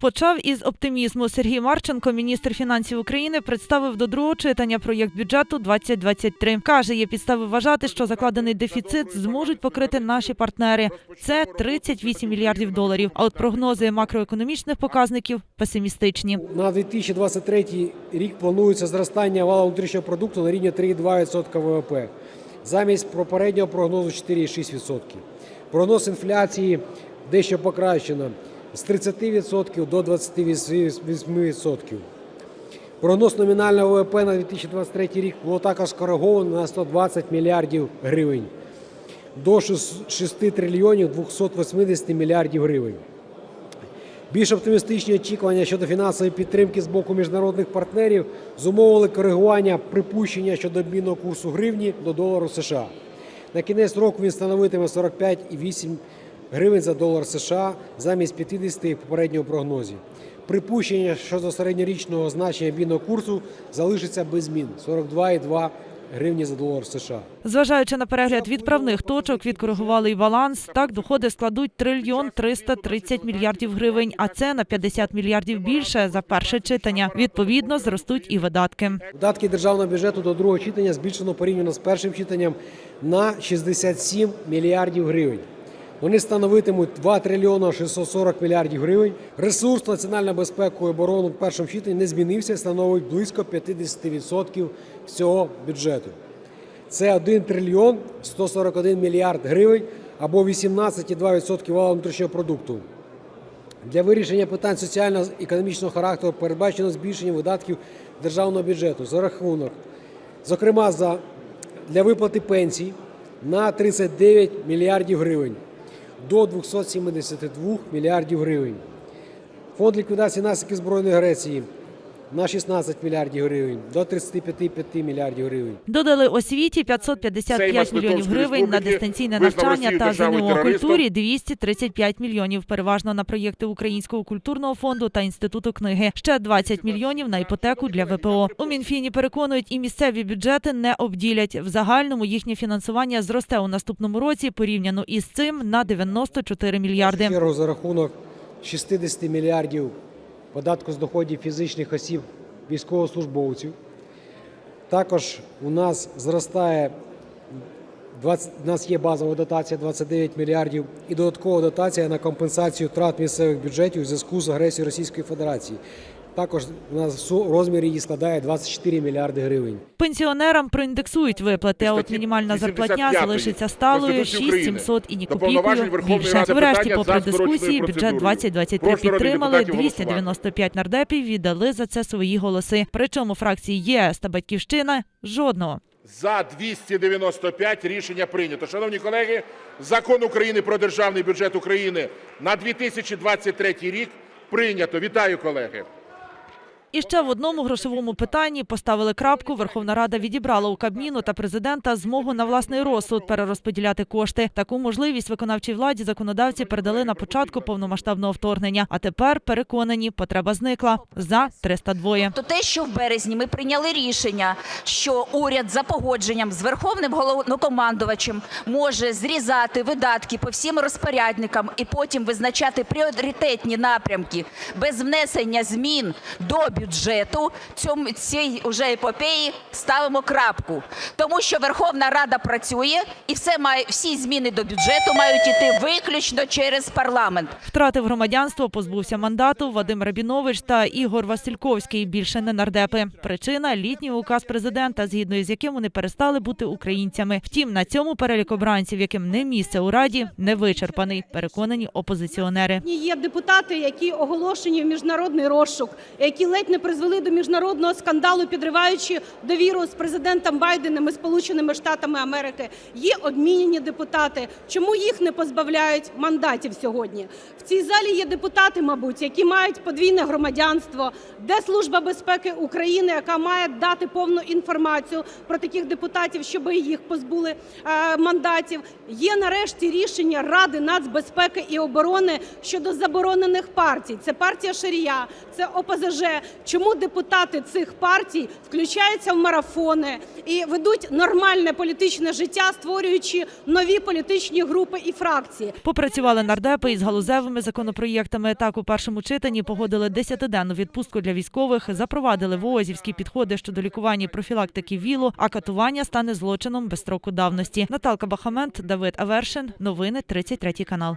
Почав із оптимізму. Сергій Марченко, міністр фінансів України, представив до другого читання проєкт бюджету 2023. Каже, є підстави вважати, що закладений дефіцит зможуть покрити наші партнери. Це 38 мільярдів доларів. А от прогнози макроекономічних показників песимістичні. На 2023 рік планується зростання валового внутрішнього продукту на рівні 3,2% ВВП, замість попереднього прогнозу 4,6%. Прогноз інфляції дещо покращено з 30% до 28%. Прогноз номінального ВВП на 2023 рік було також скориговано на 120 мільярдів гривень до 6 трильйонів 280 мільярдів гривень. Більш оптимістичні очікування щодо фінансової підтримки з боку міжнародних партнерів зумовили коригування припущення щодо обмінного курсу гривні до долару США. На кінець року він становитиме 45,8 гривень за долар США замість 50 в попередньому прогнозі. Припущення щодо середньорічного значення обмінного курсу залишиться без змін 42,2 гривні за долар США. Зважаючи на перегляд відправних точок, відкоригували і баланс. Так доходи складуть трильйон 330 мільярдів гривень, а це на 50 мільярдів більше за перше читання. Відповідно, зростуть і видатки. Видатки державного бюджету до другого читання збільшено порівняно з першим читанням на 67 мільярдів гривень. Вони становитимуть 2 трильйона 640 мільярдів гривень. Ресурс національної безпеки і оборони в першому читанні не змінився, становить близько 50% всього бюджету. Це 1 трильйон 141 мільярд гривень або 18,2% валового внутрішнього продукту. Для вирішення питань соціально-економічного характеру передбачено збільшення видатків державного бюджету за рахунок, зокрема, за, для виплати пенсій на 39 мільярдів гривень до 272 мільярдів гривень. Фонд ліквідації наслідків збройної агресії на 16 мільярдів гривень до 35 мільярдів гривень. Додали освіті Сейм 555 мільйонів гривень на дистанційне навчання та ЗНО культурі 235 мільйонів, переважно на проєкти Українського культурного фонду та інституту книги. Ще 20 мільйонів на іпотеку для ВПО. У Мінфіні переконують, і місцеві бюджети не обділять. В загальному їхнє фінансування зросте у наступному році порівняно із цим на 94 мільярди. В за рахунок 60 мільярдів податку з доходів фізичних осіб військовослужбовців. Також у нас зростає 20, у нас є базова дотація 29 мільярдів і додаткова дотація на компенсацію втрат місцевих бюджетів у зв'язку з агресією Російської Федерації. Також у нас су- розмір її складає 24 мільярди гривень. Пенсіонерам проіндексують виплати, а от мінімальна зарплатня залишиться сталою Конституції України. 6700 і ні копійкою більше. Врешті, попри дискусії, бюджет процедурою. 2023 Прошу підтримали. депутатів голосувати. 295 нардепів віддали за це свої голоси. Причому фракції ЄС та Батьківщина жодного. За 295 рішення прийнято. Шановні колеги, закон України про державний бюджет України на 2023 рік прийнято. Вітаю, колеги. І ще в одному грошовому питанні поставили крапку. Верховна Рада відібрала у Кабміну та президента змогу на власний розсуд перерозподіляти кошти. Таку можливість виконавчій владі законодавці передали на початку повномасштабного вторгнення. А тепер переконані, потреба зникла за 302. То те, що в березні ми прийняли рішення, що уряд за погодженням з верховним головнокомандувачем може зрізати видатки по всім розпорядникам і потім визначати пріоритетні напрямки без внесення змін до бюджету. Цьому цій уже епопеї ставимо крапку, тому що Верховна Рада працює і все має всі зміни до бюджету мають іти виключно через парламент. Втратив громадянство, позбувся мандату Вадим Рабінович та Ігор Васильковський. Більше не нардепи. Причина літній указ президента, згідно з яким вони перестали бути українцями. Втім, на цьому перелік обранців, яким не місце у раді, не вичерпаний. Переконані опозиціонери. Є депутати, які оголошені в міжнародний розшук, які ледь не призвели до міжнародного скандалу, підриваючи довіру з президентом Байденом і Сполученими Штатами Америки. Є обмінені депутати. Чому їх не позбавляють мандатів сьогодні? В цій залі є депутати, мабуть, які мають подвійне громадянство, де служба безпеки України, яка має дати повну інформацію про таких депутатів, щоб їх позбули е, мандатів. Є нарешті рішення Ради нацбезпеки і оборони щодо заборонених партій. Це партія Шарія, це ОПЗЖ. Чому депутати цих партій включаються в марафони і ведуть нормальне політичне життя, створюючи нові політичні групи і фракції. Попрацювали нардепи із галузевими законопроєктами. Так у першому читанні погодили 10-денну відпустку для військових, запровадили ВООЗівські підходи щодо лікування профілактики ВІЛу, а катування стане злочином без строку давності. Наталка Бахамент, Давид Авершин. Новини 33 канал.